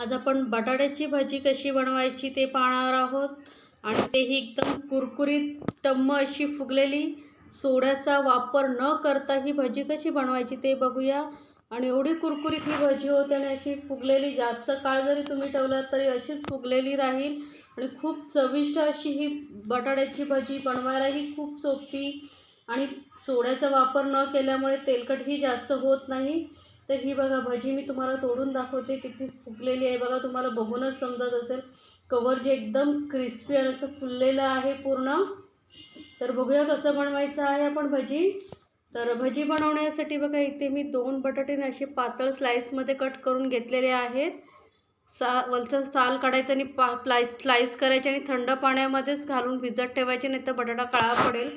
आज आपण बटाट्याची भाजी कशी बनवायची ते पाहणार आहोत. आणि तेही एकदम कुरकुरीत टम्म अशी फुगलेली सोड्याचा वापर न करता ही भाजी कशी बनवायची ते बघूया. आणि एवढी कुरकुरीत ही भाजी होते आणि अशी फुगलेली जास्त काळ जरी तुम्ही ठेवलात तरी अशीच फुगलेली राहील. आणि खूप चविष्ट अशी ही बटाट्याची भाजी बनवायलाही खूप सोपी. आणि सोड्याचा वापर न केल्यामुळे तेलकटही जास्त होत नाही. तर ही बघा भजी मी तुम्हाला तोडून दाखवते किती फुगलेली आहे. बघा तुम्हाला बघूनच समजत असेल. कवर जे एकदम क्रिस्पी आणि असं फुललेलं आहे पूर्ण. तर बघूया कसं बनवायचं आहे आपण भजी. तर भजी बनवण्यासाठी बघा इथे मी दोन बटाटे असे पातळ स्लाईसमध्ये कट करून घेतलेले आहेत. सा वलचं साल काढायचं आणि पा प्लाईस स्लाईस करायचे आणि थंड पाण्यामध्येच घालून भिजत ठेवायचे नाही तर बटाटा काळा पडेल.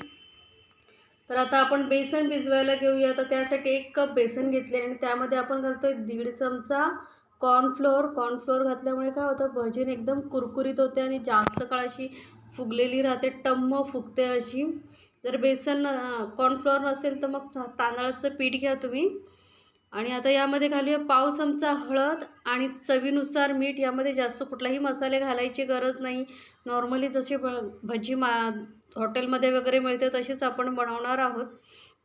तर आता आपण बेसन भिजवायला घेऊया. तर त्यासाठी एक कप बेसन घेतले आणि त्यामध्ये आपण घालतो आहे दीड चमचा कॉर्नफ्लोअर कॉर्नफ्लोअर घातल्यामुळे काय होतं भजीन एकदम कुरकुरीत होते आणि जास्त काळ अशी फुगलेली राहते टम्म फुगते अशी. जर बेसन कॉर्नफ्लोअर नसेल तर मग तांदळाचं पीठ घ्या तुम्ही. आणि आता यामध्ये घालूया पाव चमचा हळद आणि चवीनुसार मीठ. यामध्ये जास्त कुठलाही मसाले घालायची गरज नाही. नॉर्मली जसे भ भजी मा हॉटेलमध्ये वगैरे मिळते तसेच आपण बनवणार आहोत.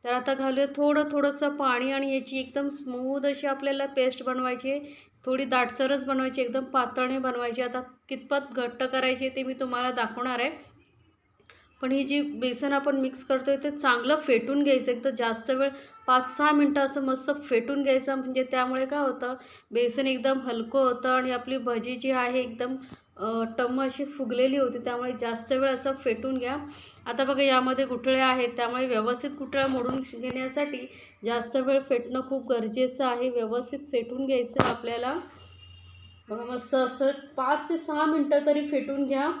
तर आता घालूया थोडं थोडंसं पाणी आणि याची एकदम स्मूद अशी आपल्याला पेस्ट बनवायची आहे. थोडी दाटसरच बनवायची एकदम पातळने बनवायची. आता कितपत घट्ट करायची ते मी तुम्हाला दाखवणार आहे. पण ही जी बेसन आपण मिक्स करतो आहे ते चांगलं फेटून घ्यायचं. एकदम जास्त वेळ पाच सहा मिनटं असं मस्त फेटून घ्यायचं. म्हणजे त्यामुळे काय होतं बेसन एकदम हलकं होतं आणि आपली भजी जी आहे एकदम टम्म अशी फुगलेली होती. त्यामुळे जास्त वेळ असं फेटून घ्या. आता बघा यामध्ये गुठळ्या आहेत. त्यामुळे व्यवस्थित गुठळ्या मोडून घेण्यासाठी जास्त वेळ फेटणं खूप गरजेचं आहे. व्यवस्थित फेटून घ्यायचं आपल्याला. बघा मस्त असं पाच ते सहा मिनटं तरी फेटून घ्या.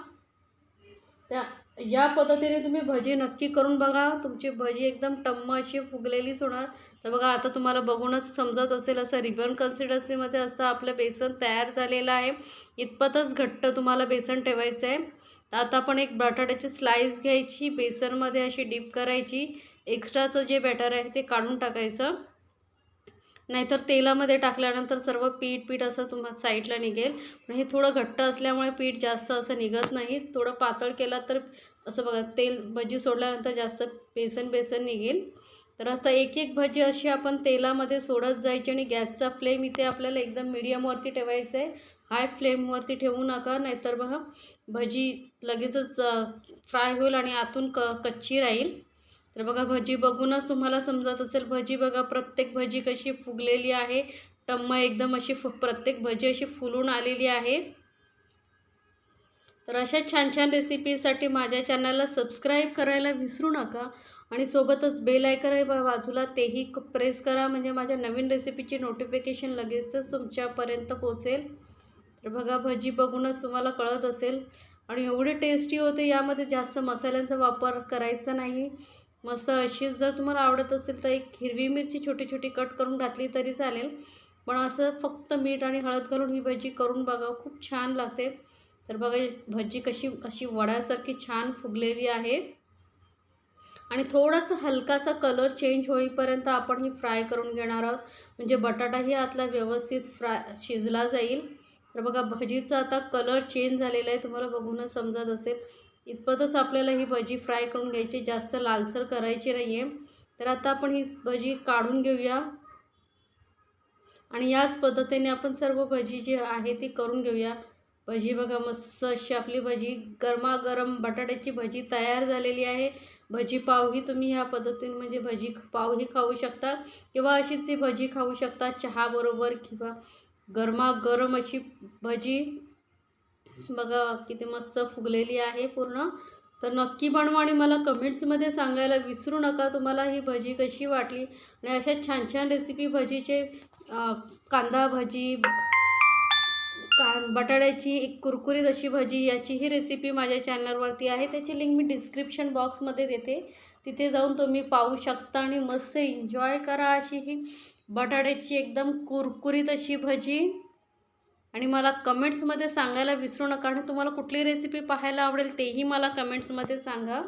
त्या या पद्धतीने तुम्ही भजी नक्की करून बघा. तुमची भजी एकदम टम्म अशी फुगलेलीच होणार. तर बघा आता तुम्हाला बघूनच समजत असेल असं रिबन कन्सिस्टन्सीमध्ये असं आपलं बेसन तयार झालेलं आहे. इतपतच घट्ट तुम्हाला बेसन ठेवायचं आहे. तर आता आपण एक बटाट्याची स्लाईस घ्यायची बेसनमध्ये अशी डीप करायची. एक्स्ट्राचं जे बॅटर आहे ते काढून टाकायचं. नाहीतर तेलामध्ये टाकल्यानंतर सर्व पीठ पीठ असं तुम्हाला साईडला निघेल. पण हे थोडं घट्ट असल्यामुळे पीठ जास्त असं निघत नाही. थोडं पातळ केला तर असं बघा तेल भजी सोडल्यानंतर जास्त बेसन बेसन निघेल. तर आता एक एक भजी अशी आपण तेलामध्ये सोडत जायची आणि गॅसचा फ्लेम इथे आपल्याला एकदम मिडियमवरती ठेवायचं आहे. हाय फ्लेमवरती ठेवू नका. नाहीतर बघा भजी लगेचच फ्राय होईल आणि आतून क कच्ची राहील. तर बघा भजी बघूनच तुम्हाला समजत असेल भजी बघा प्रत्येक भजी कशी फुगलेली आहे. टम्म एकदम अशी फु प्रत्येक भजी अशी फुलून आलेली आहे. तर अशा छान छान रेसिपीसाठी माझ्या चॅनलला सबस्क्राईब करायला विसरू नका आणि सोबतच बेल आयकन आहे बाजूला तेही प्रेस करा. म्हणजे माझ्या नवीन रेसिपीची नोटिफिकेशन लगेचच तुमच्यापर्यंत पोचेल तर बघा भजी बघूनच तुम्हाला कळत असेल. आणि एवढी टेस्टी होते यामध्ये जास्त मसाल्यांचा वापर करायचा नाही. मस्त अशीच जर तुम्हाला आवडत असेल तर एक हिरवी मिरची छोटी छोटी कट करून घातली तरी चालेल. पण असं फक्त मीठ आणि हळद घालून ही भजी करून बघा खूप छान लागते. तर बघा भजी कशी अशी वड्यासारखी छान फुगलेली आहे. आणि थोडासा हलकासा कलर चेंज होईपर्यंत आपण ही फ्राय करून घेणार आहोत. म्हणजे बटाटाही आतला व्यवस्थित फ्राय शिजला जाईल. तर बघा भजीचा आता कलर चेंज झालेला आहे. तुम्हाला बघूनच समजत असेल. इतपतच आपल्याला ही भजी फ्राय करून घ्यायची जास्त लालसर करायची नाही आहे तर आता आपण ही भजी काढून घेऊया. आणि याच पद्धतीने आपण सर्व भजी जी आहे ती करून घेऊया. भजी बघा मस्त अशी आपली भजी गरमागरम बटाट्याची भजी तयार झालेली आहे. भजी पावही तुम्ही ह्या पद्धतीने म्हणजे भजी पावही खाऊ शकता किंवा अशीच ही भजी खाऊ शकता चहाबरोबर किंवा गरमागरम अशी भजी बघा किती मस्त फुगलेली आहे पूर्ण. तर नक्की बनवा आणि मला कमेंट्समध्ये सांगायला विसरू नका. तुम्हाला ही भजी कशी वाटली? आणि अशा छान छान रेसिपी भजीचे कांदा भजी का बटाट्याची एक कुरकुरीत अशी भजी याचीही रेसिपी माझ्या चॅनलवरती आहे. त्याची लिंक मी डिस्क्रिप्शन बॉक्समध्ये देते. तिथे जाऊन तुम्ही पाहू शकता आणि मस्त एन्जॉय करा अशी ही बटाट्याची एकदम कुरकुरीत अशी भजी. आणि मला कमेंट्समध्ये सांगायला विसरू नका आणि तुम्हाला कुठली रेसिपी पाहायला आवडेल तेही मला कमेंट्समध्ये सांगा.